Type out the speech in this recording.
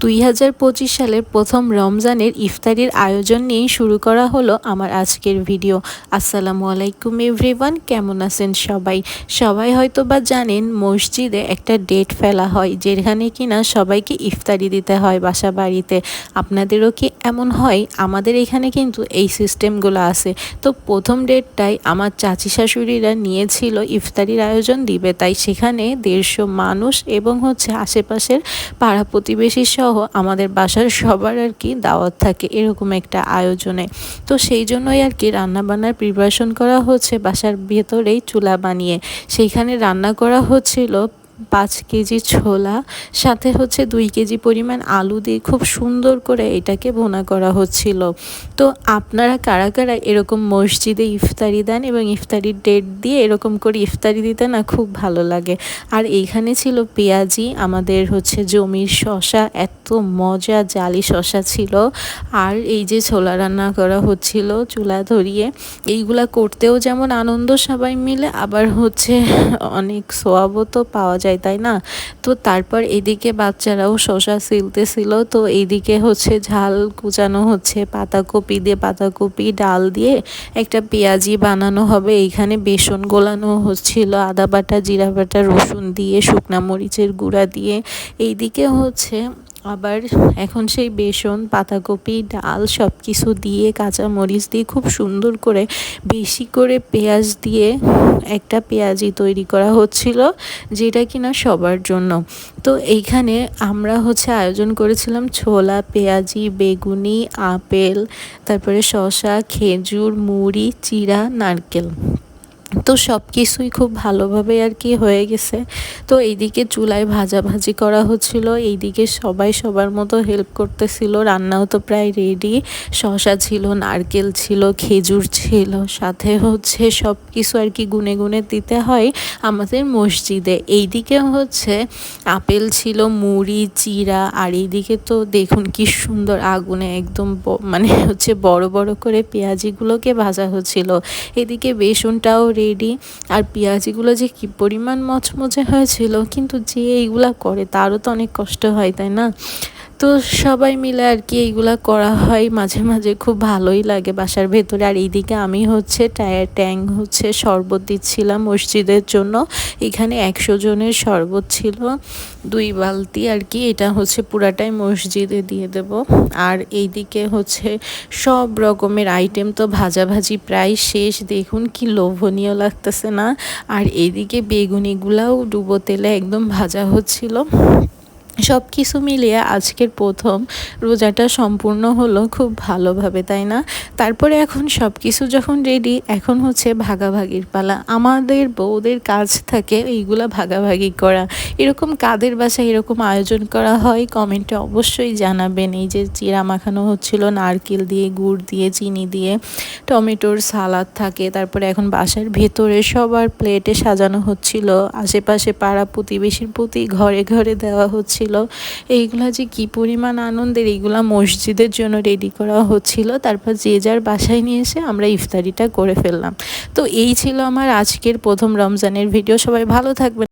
দুই হাজার পঁচিশ সালের প্রথম রমজানের ইফতারির আয়োজন নিয়েই শুরু করা হলো আমার আজকের ভিডিও। আসসালামু আলাইকুম এভরিওয়ান, কেমন আছেন সবাই? সবাই হয়তো বা জানেন মসজিদে একটা ডেট ফেলা হয়, যেখানে কিনা সবাইকে ইফতারি দিতে হয় বাসা বাড়িতে আপনাদেরও কি এমন হয়? আমাদের এখানে কিন্তু এই সিস্টেমগুলো আছে। তো প্রথম ডেটটাই আমার চাচি শাশুড়িরা নিয়েছিল ইফতারির আয়োজন দিবে। তাই সেখানে দেড়শো মানুষ এবং হচ্ছে আশেপাশের পাড়া প্রতিবেশী সহ আমাদের বাসার সবার আর কি দাওয়াত থাকে এরকম একটা আয়োজনে। তো সেই জন্যই আর কি রান্নাবান্নার প্রিপারেশন করা হচ্ছে বাসার ভেতরেই চুলা বানিয়ে। সেইখানে রান্না করা হচ্ছিল পাঁচ কেজি ছোলা, সাথে হচ্ছে দুই কেজি পরিমাণ আলু দিয়ে খুব সুন্দর করে এটাকে বোনা করা হচ্ছিল। তো আপনারা কারা কারা এরকম মসজিদে ইফতারি দেন এবং ইফতারির ডেট দিয়ে এরকম করে ইফতারি দিতে না খুব ভালো লাগে। আর এইখানে ছিল পেঁয়াজি, আমাদের হচ্ছে জমির শশা এত মজা, জালি শশা ছিল। আর এই যে ছোলা রান্না করা হচ্ছিল চুলা ধরিয়ে, এইগুলা করতেও যেমন আনন্দ সবাই মিলে, আবার হচ্ছে অনেক সোয়াবও তো পাওয়া যায়। তাই না? তো তারপর এদিকে বাচ্চারাও শশা সিলতেছিল। তো এদিকে হচ্ছে ঝাল কুচানো হচ্ছে। পাতাকপি দিয়ে পাতাকপি, ডাল দিয়ে একটা পেঁয়াজি বানানো হবে। এইখানে বেসন গোলানো হচ্ছিল, আদা বাটা, জিরা বাটা, রসুন দিয়ে, শুকনা মরিচের গুঁড়া দিয়ে। এইদিকে হচ্ছে আবার এখন সেই বেসন, পাতাকপি, ডাল সব কিছু দিয়ে কাঁচা মরিচ দিয়ে খুব সুন্দর করে বেশি করে পেঁয়াজ দিয়ে একটা পেঁয়াজি তৈরি করা হচ্ছিল, যেটা কিনা সবার জন্য। তো এইখানে আমরা হচ্ছে আয়োজন করেছিলাম ছোলা, পেঁয়াজি, বেগুনি, আপেল, তারপরে শশা খেজুর, মুড়ি চিরা নারকেল। তো সব কিছুই খুব ভালোভাবে আর কি হয়ে গেছে। তো এইদিকে চুলায় ভাজাভাজি করা হচ্ছিল, এইদিকে সবাই সবার মতো হেল্প করতেছিল, রান্নাও তো প্রায় রেডি শশা ছিল, নারকেল ছিল, খেজুর ছিল, সাথে হচ্ছে সব কিছু আর কি গুনে গুনে দিতে হয় আমাদের মসজিদে। এইদিকে হচ্ছে আপেল ছিল, মুড়ি চিরা আর এইদিকে তো দেখুন কি সুন্দর আগুনে একদম মানে হচ্ছে বড় বড় করে পেঁয়াজিগুলোকে ভাজা হচ্ছিল। এদিকে বেসনটাও রেডি আর পেঁয়াজিগুলো যে কী পরিমাণ মচমচে হয়েছিল, কিন্তু যে এইগুলা করে তারও তো অনেক কষ্ট হয়, তাই না? তো সবাই মিলে আর কি এইগুলা করা হয়। মাঝে মাঝে খুব ভালোই লাগে বাসার ভেতরে। আর এইদিকে আমি হচ্ছে টায়ার ট্যাং হচ্ছে শরবত দিচ্ছিলাম মসজিদের জন্য। এখানে একশো জনের শরবত ছিল, দুই বালতি আর কি। এটা হচ্ছে পুরাটাই মসজিদে দিয়ে দেব। আর এইদিকে হচ্ছে সব রকমের আইটেম তো ভাজাভাজি প্রায় শেষ। দেখুন কি লোভনীয় লাগতেছে না। আর এইদিকে বেগুনিগুলাও ডুবো তেলে একদম ভাজা হচ্ছিল। সব কিছু মিলিয়ে আজকের প্রথম রোজাটা সম্পূর্ণ হলো খুব ভালোভাবে, তাই না? তারপরে এখন সব কিছু যখন রেডি এখন হচ্ছে ভাগাভাগির পালা। আমাদের বউদের কাজ থাকে এইগুলা ভাগাভাগি করা। এরকম কাদের বাসায় এরকম আয়োজন করা হয় কমেন্টে অবশ্যই জানাবেন। এই যে চিরা মাখানো হচ্ছিল, নারকেল দিয়ে, গুড় দিয়ে, চিনি দিয়ে, টমেটোর সালাদ থাকে। তারপরে এখন বাসার ভেতরে সবার প্লেটে সাজানো হচ্ছিল। আশেপাশে পাড়া প্রতিবেশীর প্রতি ঘরে ঘরে দেওয়া হচ্ছিল। ছিল এইগুলো যে কি পরিমাণ আনন্দের, এইগুলো মসজিদের জন্য রেডি করা হচ্ছিল। তারপর যে যার বাসায় নিয়ে এসে আমরা ইফতারিটা করে ফেললাম। তো এই ছিল আমার আজকের প্রথম রমজানের ভিডিও সবাই ভালো থাকবেন।